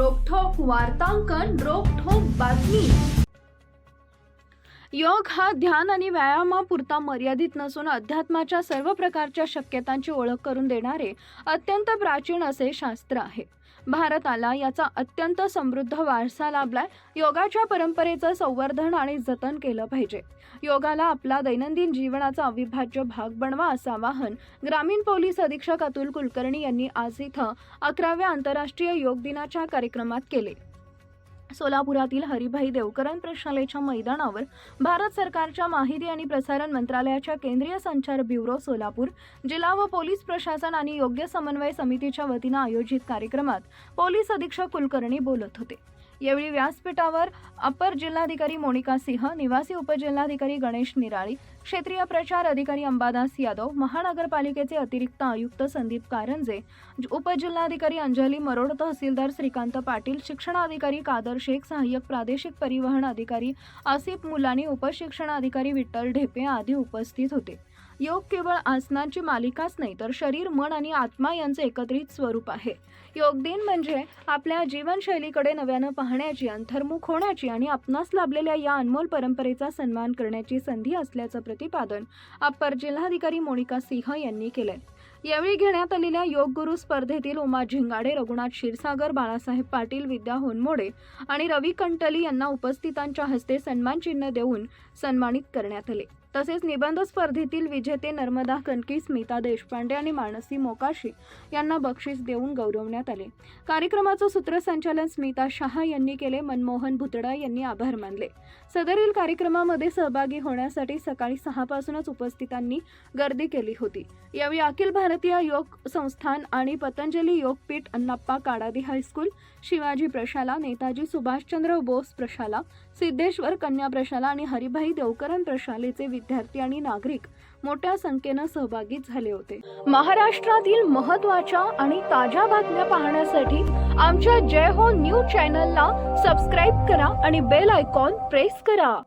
वार्तांकन रोखोक बातमी. योग हा ध्यान आणि व्यायामापुरता मर्यादित नसून अध्यात्माच्या सर्व प्रकारच्या शक्यतांची ओळख करून देणारे अत्यंत प्राचीन असे शास्त्र आहे. भारताला याचा अत्यंत समृद्ध वारसा लाभलाय. योगाच्या परंपरेचं संवर्धन आणि जतन केलं पाहिजे. योगाला आपला दैनंदिन जीवनाचा अविभाज्य भाग बनवा असं आवाहन ग्रामीण पोलीस अधीक्षक अतुल कुलकर्णी यांनी आज इथं अकराव्या आंतरराष्ट्रीय योग दिनाच्या कार्यक्रमात केले. सोलापुरातील हरिभाई देवकरण प्रश्नालयाच्या मैदानावर भारत सरकारच्या माहिती आणि प्रसारण मंत्रालयाच्या केंद्रीय संचार ब्युरो सोलापूर जिल्हा व पोलीस प्रशासन आणि योग्य समन्वय समितीच्या वतीनं आयोजित कार्यक्रमात पोलीस अधीक्षक कुलकर्णी बोलत होते. यावेळी व्यासपीठावर अपर जिल्हाधिकारी मोनिका सिंह निवासी उपजिल्हाधिकारी गणेश निराळी क्षेत्रीय प्रचार अधिकारी अंबादास यादव महानगरपालिकेचे अतिरिक्त आयुक्त संदीप कारंजे उपजिल्हाधिकारी अंजली मरोड तहसीलदार श्रीकांत पाटील शिक्षणाधिकारी कादर शेख सहाय्यक प्रादेशिक परिवहन अधिकारी आसिफ मुलानी उपशिक्षणाधिकारी विठ्ठल ढेपे आदी उपस्थित होते. योग केवळ आसनांची मालिकाच नाही तर शरीर मन आणि आत्मा यांचे एकत्रित स्वरूप आहे. योग दिन म्हणजे आपल्या जीवनशैलीकडे नव्यानं पाहण्याची अंतर्मुख होण्याची आणि आपणास लाभलेल्या या अनमोल परंपरेचा सन्मान करण्याची संधी असल्याचं प्रतिपादन अप्पर जिल्हाधिकारी मोनिका सिंह यांनी केलंय. यावेळी घेण्यात आलेल्या योग गुरु स्पर्धेतील उमा झिंगाडे रघुनाथ क्षीरसागर बाळासाहेब पाटील विद्या होनमोडे आणि रवी कंटली यांना उपस्थितांच्या हस्ते सन्मान चिन्ह देऊन सन्मानित करण्यात आले. तसेच निबंध स्पर्धेतील विजेते नर्मदा कणकी स्मिता देशपांडे आणि मानसी मोकाशी यांना बक्षीस देऊन गौरवण्यात आले. कार्यक्रमाचं सूत्रसंचालन स्मिता शहा यांनी केले. मनमोहन भुतडा यांनी आभार मानले. सदरील कार्यक्रमामध्ये सहभागी होण्यासाठी सकाळी सहापासूनच उपस्थितांनी गर्दी केली होती. यावेळी अखिल भारतीय योग संस्थान आणि पतंजली योगपीठ अण्णाप्पा काडादी हायस्कूल शिवाजी प्रशाला नेताजी सुभाषचंद्र बोस प्रशाला सिद्धेश्वर कन्या प्रशाला आणि हरिभाई देवकरण प्रशालेचे विद्यार्थी आणि नागरिक मोठ्या संख्येनं सहभागी झाले होते. महाराष्ट्रातील महत्त्वाच्या आणि ताज्या बातम्या पाहण्यासाठी आमच्या जय हो न्यूज चॅनलला सबस्क्राईब करा आणि बेल आयकॉन प्रेस करा.